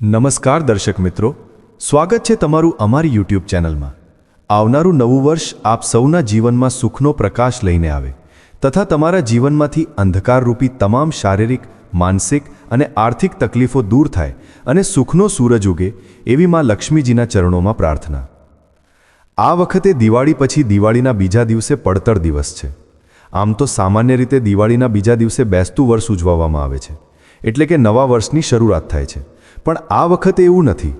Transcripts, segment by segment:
નમસ્કાર દર્શક મિત્રો. સ્વાગત છે તમારું અમારી યુટ્યુબ ચેનલમાં. આવનારું નવું વર્ષ આપ સૌના જીવનમાં સુખનો પ્રકાશ લઈને આવે તથા તમારા જીવનમાંથી અંધકારરૂપી તમામ શારીરિક, માનસિક અને આર્થિક તકલીફો દૂર થાય અને સુખનો સૂરજ ઉગે એવી માં લક્ષ્મીજીના ચરણોમાં પ્રાર્થના. આ વખતે દિવાળી પછી દિવાળીના બીજા દિવસે પડતર દિવસ છે. આમ તો સામાન્ય રીતે દિવાળીના બીજા દિવસે બેસતું વર્ષ ઉજવવામાં આવે છે. એટલે કે નવા વર્ષની શરૂઆત થાય છે. પણ આ વખતે એવું નથી.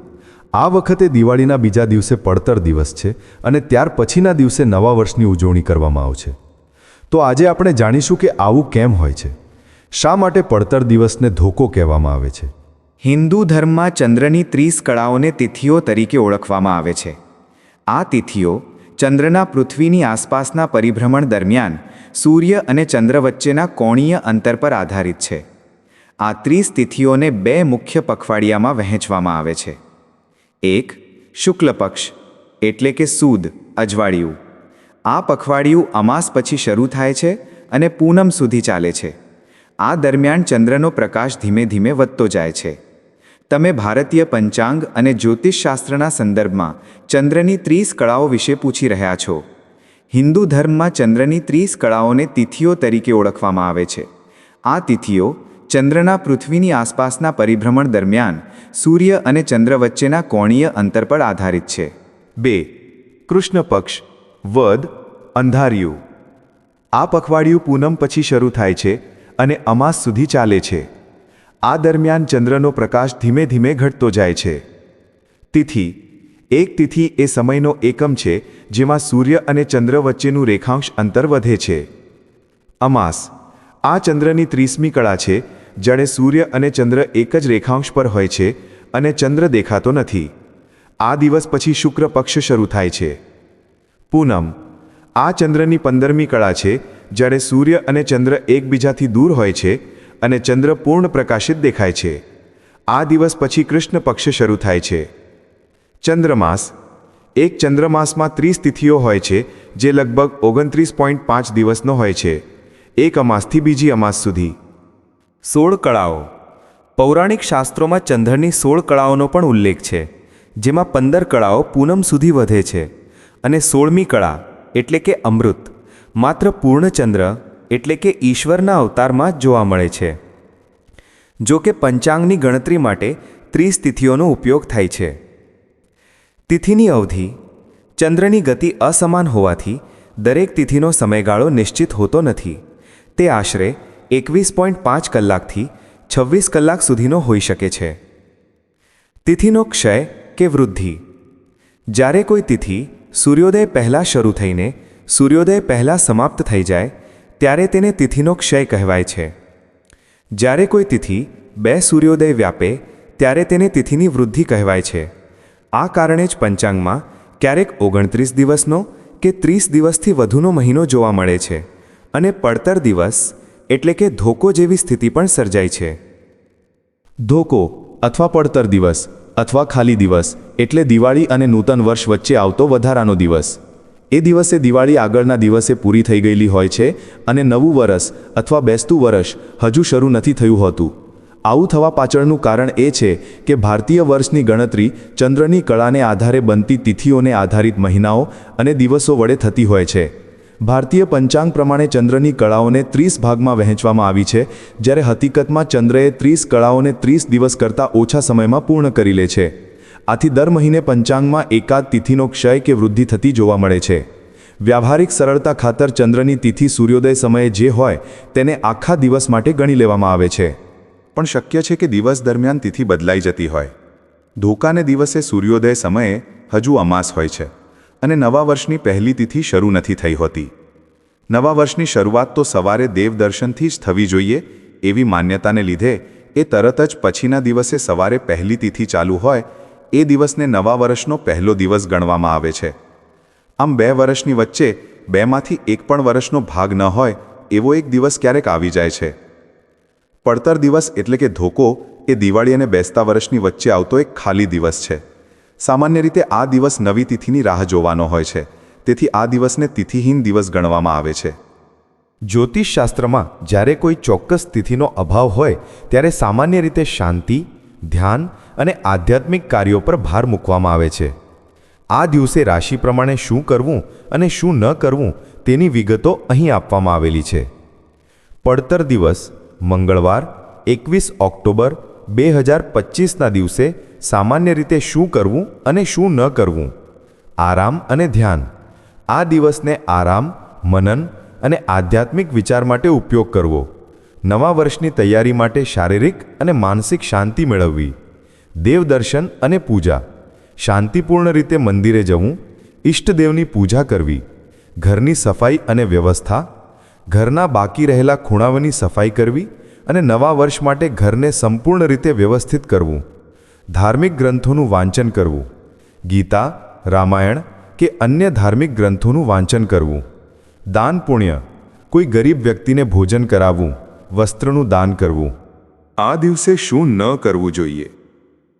આ વખતે દિવાળીના બીજા દિવસે પડતર દિવસ છે અને ત્યાર પછીના દિવસે નવા વર્ષની ઉજવણી કરવામાં આવશે. તો આજે આપણે જાણીશું કે આવું કેમ હોય છે. શા માટે પડતર દિવસને ધોકો કહેવામાં આવે છે? હિન્દુ ધર્મમાં ચંદ્રની ત્રીસ કળાઓને તિથિઓ તરીકે ઓળખવામાં આવે છે. આ તિથિઓ ચંદ્રના પૃથ્વીની આસપાસના પરિભ્રમણ દરમિયાન સૂર્ય અને ચંદ્ર વચ્ચેના કોણીય અંતર પર આધારિત છે. આ ત્રીસ તિથિઓને બે મુખ્ય પખવાડિયામાં વહેંચવામાં આવે છે. એક, શુક્લ પક્ષ, એટલે કે સૂદ, અજવાળિયું. આ પખવાડિયું અમાસ પછી શરૂ થાય છે અને પૂનમ સુધી ચાલે છે. આ દરમિયાન ચંદ્રનો પ્રકાશ ધીમે ધીમે વધતો જાય છે. તમે ભારતીય પંચાંગ અને જ્યોતિષશાસ્ત્રના સંદર્ભમાં ચંદ્રની ત્રીસ કળાઓ વિશે પૂછી રહ્યા છો. હિન્દુ ધર્મમાં ચંદ્રની ત્રીસ કળાઓને તિથિઓ તરીકે ઓળખવામાં આવે છે. આ તિથિઓ ચંદ્રના પૃથ્વીની આસપાસના પરિભ્રમણ દરમિયાન સૂર્ય અને ચંદ્ર વચ્ચેના કોણીય અંતર પર આધારિત છે. બે. કૃષ્ણ પક્ષ, વદ, અંધારિયું. આ પખવાડિયું પૂનમ પછી શરૂ થાય છે અને અમાસ સુધી ચાલે છે. આ દરમિયાન ચંદ્રનો પ્રકાશ ધીમે ધીમે ઘટતો જાય છે. તિથિ. એક તિથિ એ સમયનો એકમ છે જેમાં સૂર્ય અને ચંદ્ર વચ્ચેનું રેખાંશ અંતર વધે છે. અમાસ. આ ચંદ્રની ત્રીસમી કળા છે જ્યારે સૂર્ય અને ચંદ્ર એક જ રેખાંશ પર હોય છે અને ચંદ્ર દેખાતો નથી. આ દિવસ પછી શુક્ર પક્ષ શરૂ થાય છે. પૂનમ. આ ચંદ્રની પંદરમી કળા છે જ્યારે સૂર્ય અને ચંદ્ર એકબીજાથી દૂર હોય છે અને ચંદ્ર પૂર્ણ પ્રકાશિત દેખાય છે. આ દિવસ પછી કૃષ્ણ પક્ષ શરૂ થાય છે. ચંદ્રમાસ. એક ચંદ્રમાસમાં ત્રીસ તિથિઓ હોય છે, જે લગભગ ઓગણત્રીસ પોઈન્ટ પાંચ દિવસનો હોય છે. એક અમાસથી બીજી અમાસ સુધી. સોળ કળાઓ. પૌરાણિક શાસ્ત્રોમાં ચંદ્રની સોળ કળાઓનો પણ ઉલ્લેખ છે, જેમાં પંદર કળાઓ પૂનમ સુધી વધે છે અને સોળમી કળા એટલે કે અમૃત, માત્ર પૂર્ણચંદ્ર એટલે કે ઈશ્વરના અવતારમાં જોવા મળે છે. જો કે પંચાંગની ગણતરી માટે ત્રીસ તિથિઓનો ઉપયોગ થાય છે. તિથિની અવધિ, ચંદ્રની ગતિ અસમાન હોવાથી દરેક તિથિનો સમયગાળો નિશ્ચિત હોતો નથી. તે આશરે એકવીસ પોઈન્ટ પાંચ કલાકથી છવ્વીસ કલાક સુધીનો હોઈ શકે છે. તિથિનો ક્ષય કે વૃદ્ધિ? જ્યારે કોઈ તિથિ સૂર્યોદય પહેલાં શરૂ થઈને સૂર્યોદય પહેલાં સમાપ્ત થઈ જાય, ત્યારે તેને તિથિનો ક્ષય કહેવાય છે. જ્યારે કોઈ તિથિ બે સૂર્યોદય વ્યાપે, ત્યારે તેને તિથિની વૃદ્ધિ કહેવાય છે. આ કારણે જ પંચાંગમાં ક્યારેક ઓગણત્રીસ દિવસનો કે ત્રીસ દિવસથી વધુનો મહિનો જોવા મળે છે અને પડતર દિવસ એટલે કે ધોકો જેવી સ્થિતિ પણ સર્જાય છે. ધોકો, અથવા પડતર દિવસ, અથવા ખાલી દિવસ, એટલે દિવાળી અને નૂતન વર્ષ વચ્ચે આવતો વધારાનો દિવસ. એ દિવસે દિવાળી આગળના દિવસે પૂરી થઈ ગયેલી હોય છે અને નવું વરસ, અથવા બેસતું વર્ષ હજુ શરૂ નથી થયું હોતું. આવું થવા પાછળનું કારણ એ છે કે ભારતીય વર્ષની ગણતરી ચંદ્રની કળાને આધારે બનતી તિથિઓને આધારિત મહિનાઓ અને દિવસો વડે થતી હોય છે. ભારતીય પંચાંગ પ્રમાણે ચંદ્રની કળાઓને ત્રીસ ભાગમાં વહેંચવામાં આવી છે, જ્યારે હકીકતમાં ચંદ્રએ ત્રીસ કળાઓને ત્રીસ દિવસ કરતાં ઓછા સમયમાં પૂર્ણ કરી લે છે. આથી દર મહિને પંચાંગમાં એકાદ તિથિનો ક્ષય કે વૃદ્ધિ થતી જોવા મળે છે. વ્યાવહારિક સરળતા ખાતર ચંદ્રની તિથિ સૂર્યોદય સમયે જે હોય, તેને આખા દિવસ માટે ગણી લેવામાં આવે છે. પણ શક્ય છે કે દિવસ દરમિયાન તિથિ બદલાઈ જતી હોય. ધોકાને દિવસે સૂર્યોદય સમયે હજુ અમાસ હોય છે. અને નવા વર્ષની પહેલી તિથિ શરૂ નથી થઈ હોતી. નવા વર્ષની શરૂઆત તો સવારે દેવદર્શનથી જ થવી જોઈએ, એવી માન્યતાને લીધે એ તરત જ પછીના દિવસે સવારે પહેલી તિથિ ચાલુ હોય, એ દિવસને નવા વર્ષનો પહેલો દિવસ ગણવામાં આવે છે. આમ બે વર્ષની વચ્ચે બેમાંથી એક પણ વર્ષનો ભાગ ન હોય, એવો એક દિવસ ક્યારેક આવી જાય છે. પડતર દિવસ એટલે કે ધોકો એ દિવાળી અને બેસતા વર્ષની વચ્ચે આવતો એક ખાલી દિવસ છે. સામાન્ય રીતે આ દિવસ નવી તિથિની રાહ જોવાનો હોય છે. તેથી આ દિવસને તિથિહીન દિવસ ગણવામાં આવે છે. જ્યોતિષશાસ્ત્રમાં જ્યારે કોઈ ચોક્કસ તિથિનો અભાવ હોય, ત્યારે સામાન્ય રીતે શાંતિ, ધ્યાન અને આધ્યાત્મિક કાર્યો પર ભાર મૂકવામાં આવે છે. આ દિવસે રાશિ પ્રમાણે શું કરવું અને શું ન કરવું તેની વિગતો અહીં આપવામાં આવેલી છે. પડતર દિવસ મંગળવાર, એકવીસ ઓક્ટોબર, બે હજાર પચીસના દિવસે સામાન્ય રીતે શું કરવું અને શું ન કરવું? આરામ અને ધ્યાન. આ દિવસને આરામ, મનન અને આધ્યાત્મિક વિચાર માટે ઉપયોગ કરવો. નવા વર્ષની તૈયારી માટે શારીરિક અને માનસિક શાંતિ મેળવવી. દેવદર્શન અને પૂજા. શાંતિપૂર્ણ રીતે મંદિરે જવું, ઈષ્ટદેવની પૂજા કરવી. ઘરની સફાઈ અને વ્યવસ્થા. ઘરના બાકી રહેલા ખૂણાઓની સફાઈ કરવી અને નવા વર્ષ માટે ઘરને સંપૂર્ણ રીતે વ્યવસ્થિત કરવું. ધાર્મિક ગ્રંથોનું વાંચન કરવું. ગીતા, રામાયણ કે અન્ય ધાર્મિક ગ્રંથોનું વાંચન કરવું. દાન પુણ્ય, કોઈ ગરીબ વ્યક્તિને ભોજન કરાવવું, વસ્ત્રનું દાન કરવું. આ દિવસે શું ન કરવું જોઈએ?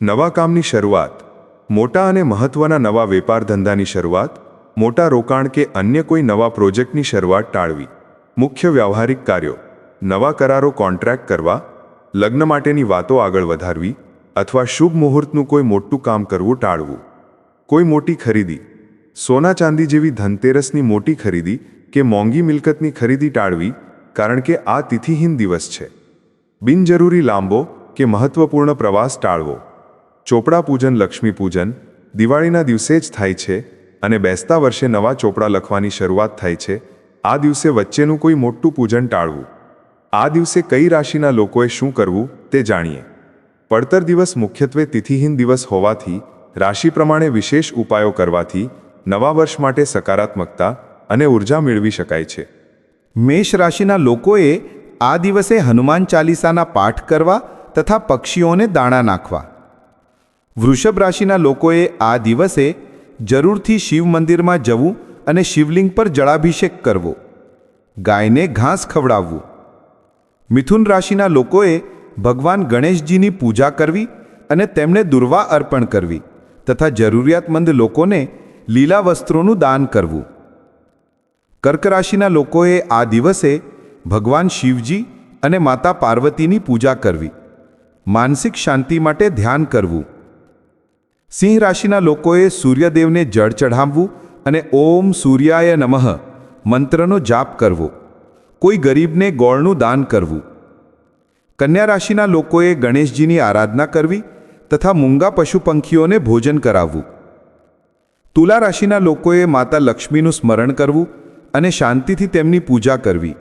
નવા કામની શરૂઆત, મોટા અને મહત્વના નવા વેપાર ધંધાની શરૂઆત, મોટા રોકાણ કે અન્ય કોઈ નવા પ્રોજેક્ટની શરૂઆત ટાળવી. મુખ્ય વ્યવહારિક કાર્યો, નવા કરારો કોન્ટ્રાક્ટ કરવા, લગ્ન માટેની વાતો આગળ વધારવી અથવા શુભ મુહૂર્તનું કોઈ મોટું કામ કરવું ટાળવું. કોઈ મોટી ખરીદી. સોના ચાંદી જેવી ધનતેરસની મોટી ખરીદી કે મોંઘી મિલકતની ખરીદી ટાળવી, કારણ કે આ તિથિહીન દિવસ છે. બિનજરૂરી લાંબો કે મહત્વપૂર્ણ પ્રવાસ ટાળવો. ચોપડા પૂજન, લક્ષ્મી પૂજન, દિવાળીના દિવસે જ થાય છે અને બેસતા વર્ષે નવા ચોપડા લખવાની શરૂઆત થાય છે. આ દિવસે વચ્ચેનું કોઈ મોટું પૂજન ટાળવું. આ દિવસે કઈ રાશિના લોકોએ શું કરવું તે જાણીએ. પડતર દિવસ મુખ્યત્વે તિથિહીન દિવસ હોવાથી, રાશિ પ્રમાણે વિશેષ ઉપાયો કરવાથી, નવા વર્ષ માટે સકારાત્મકતા અને ઊર્જા મેળવી શકાય છે. મેષ રાશિના લોકોએ આ દિવસે હનુમાન ચાલીસાના પાઠ કરવા તથા પક્ષીઓને દાણા નાખવા. વૃષભ રાશિના લોકોએ આ દિવસે જરૂરથી શિવ મંદિરમાં જવું અને શિવલિંગ પર જળાભિષેક કરવો. ગાયને ઘાસ ખવડાવવું. મિથુન રાશિના લોકોએ ભગવાન ગણેશજીની પૂજા કરવી અને તેમને દુર્વા અર્પણ કરવી તથા જરૂરિયાતમંદ લોકોને લીલા વસ્ત્રોનું દાન કરવું. કર્ક રાશિના લોકોએ આ દિવસે ભગવાન શિવજી અને માતા પાર્વતીની પૂજા કરવી. માનસિક શાંતિ માટે ધ્યાન કરવું. સિંહ રાશિના લોકોએ સૂર્યદેવને જળ ચઢાવવું અને ઓમ સૂર્યાય નમઃ મંત્રનો જાપ કરવો. કોઈ ગરીબને ગોળનું દાન કરવું. કન્યા રાશિના લોકોએ ગણેશજીની આરાધના કરવી તથા મૂંગા પશુ પંખીઓને ભોજન કરાવવું. તુલા રાશિના લોકોએ માતા લક્ષ્મીનું સ્મરણ કરવું અને શાંતિથી તેમની પૂજા કરવી.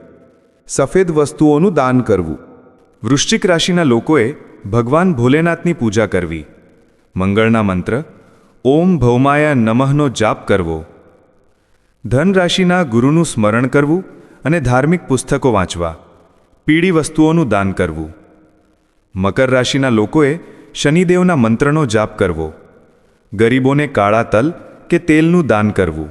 સફેદ વસ્તુઓનું દાન કરવું. વૃશ્ચિક રાશિના લોકોએ ભગવાન ભોલેનાથની પૂજા કરવી. મંગળના મંત્ર, ઓમ ભૌમાયા નમઃનો જાપ કરવો. ધન રાશિના ગુરુનું સ્મરણ કરવું અને ધાર્મિક પુસ્તકો વાંચવા. પીળી વસ્તુઓનું દાન કરવું. મકર રાશિના લોકોએ શનિદેવના મંત્રનો જાપ કરવો. ગરીબોને કાળા તલ કે તેલનું દાન કરવું.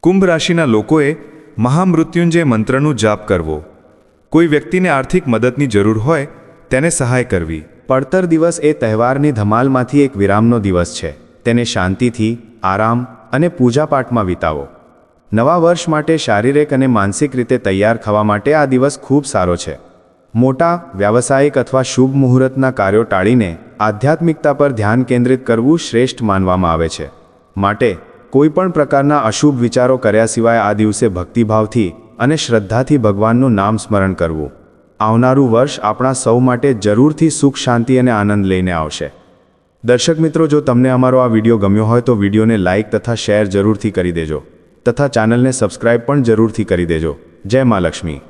કુંભ રાશિના લોકોએ મહામૃત્યુંજય મંત્રનું જાપ કરવો. કોઈ વ્યક્તિને આર્થિક મદદની જરૂર હોય તેને સહાય કરવી. પડતર દિવસ એ તહેવારની ધમાલમાંથી એક વિરામનો દિવસ છે. તેને શાંતિથી, આરામ અને પૂજાપાઠમાં વિતાવો. નવા વર્ષ માટે શારીરિક અને માનસિક રીતે તૈયાર થવા માટે આ દિવસ ખૂબ સારો છે. મોટા, વ્યાવસાયિક અથવા શુભ મુહૂર્તના કાર્યો ટાળીને આધ્યાત્મિકતા પર ધ્યાન કેન્દ્રિત કરવું શ્રેષ્ઠ માનવામાં આવે છે. માટે, કોઈપણ પ્રકારના અશુભ વિચારો કર્યા સિવાય આ દિવસે ભક્તિભાવથી અને શ્રદ્ધાથી ભગવાનનું નામ સ્મરણ કરવું. આવનારું વર્ષ આપણા સૌ માટે જરૂરથી સુખ, શાંતિ અને આનંદ લઈને આવશે. દર્શક મિત્રો, જો તમને અમારો આ વીડિયો ગમ્યો હોય તો વિડીયોને લાઇક તથા શેર જરૂરથી કરી દેજો. તથા ચેનલને સબસ્ક્રાઇબ પણ જરૂરથી કરી દેજો. જય મા લક્ષ્મી